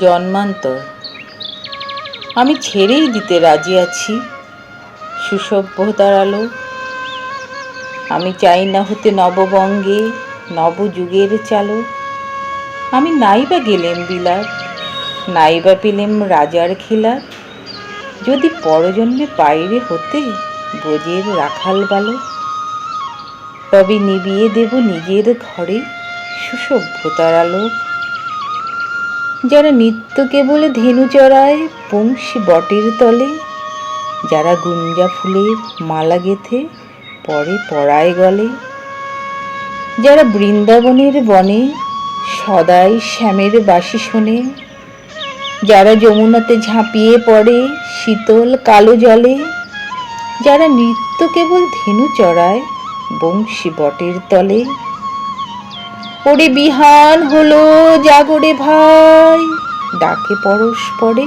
জন্মান্তর। আমি ছেড়েই দিতে রাজি আছি সুসভ্যতার আলো আমি চাই না হতে নববঙ্গে, নবযুগের চালক আমি নাইবা গেলেম বিলাত, নাইবা পেলেম রাজার খেলাত যদি পরজন্মে বাইরে হতে বোঝের রাখাল বালক তবে নিবিয়ে দেব নিজের ঘরে সুসভ্যতার আলোক যারা নিত্য কেবল ধেনু চড়ায় বংশী বটের তলে, যারা গুঞ্জা ফুলের মালা গেথে পরে পড়ায় গলে, যারা বৃন্দাবনের বনে সদাই শ্যামের বাসি শোনে, যারা যমুনাতে ঝাঁপিয়ে পড়ে শীতল কালো জলে, যারা নিত্য কেবল ধেনু চড়ায় বংশী বটের তলে। ওরে বিহান হলো জাগরে ভাই। ডাকে পরস্পরে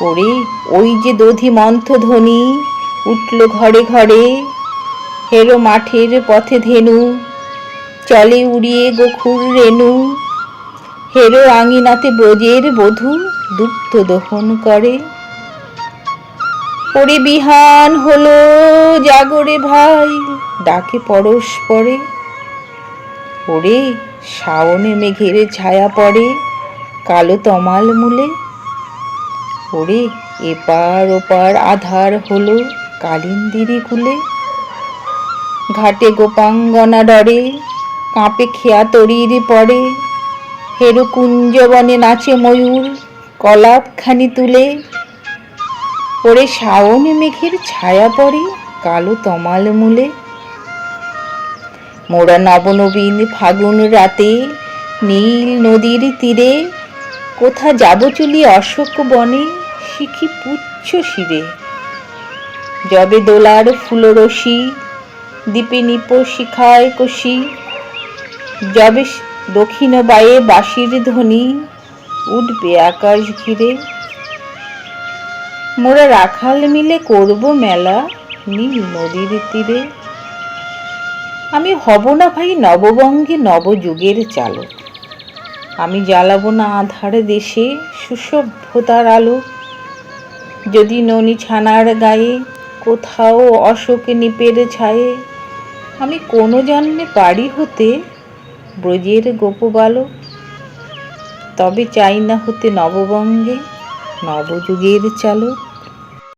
ওরে, ওই যে দধি মন্থ ধ্বনি, উঠল ঘরে ঘরে। হেরো মাঠের পথে ধেনু, চলে উড়িয়ে গোখুর রেণু হেরো আঙিনাতে ব্রজের বধূ, দুগ্ধ দহন করে। ওরে বিহান হলো জাগরে ভাই, ডাকে পরস্পরে ওরে, শাওনে মেঘের ছায়া পড়ে কালো তমাল মূলে। ওরে, এপার ওপার আধার হলো কালিন্দিরি কুলে। ঘাটে গোপাঙ্গনা ডরে, কাঁপে খেয়া তরির পড়ে। হেরু কুঞ্জবনে নাচে ময়ূর কলাপখানি তুলে। ওরে, শাওনে মেঘের ছায়া পড়ে কালো তমাল মূলে। মোরা নবনবীন ফাগুন রাতে নীল নদীর তীরে। কোথা যাব চলি অশোক বনে, শিখি পুচ্ছ শিরে। যবে দোলার ফুলরশি, দ্বীপে নিপ শিখায় কষি যবে দক্ষিণ বায়ে বাঁশির ধ্বনি, উঠবে আকাশ ঘিরে। মোরা রাখাল মিলে করব মেলা নীল নদীর তীরে। আমি হব না ভাই নববঙ্গে নবযুগের চালক। আমি জ্বালাবো না আধার দেশে সুসভ্যতার আলো। যদি ননি ছানার গায়ে কোথাও অশোক নিপের ছায়ে, আমি কোনো জন্মে পারি হতে ব্রজের গোপবালক তবে চাই না হতে নববঙ্গে নবযুগের চালক।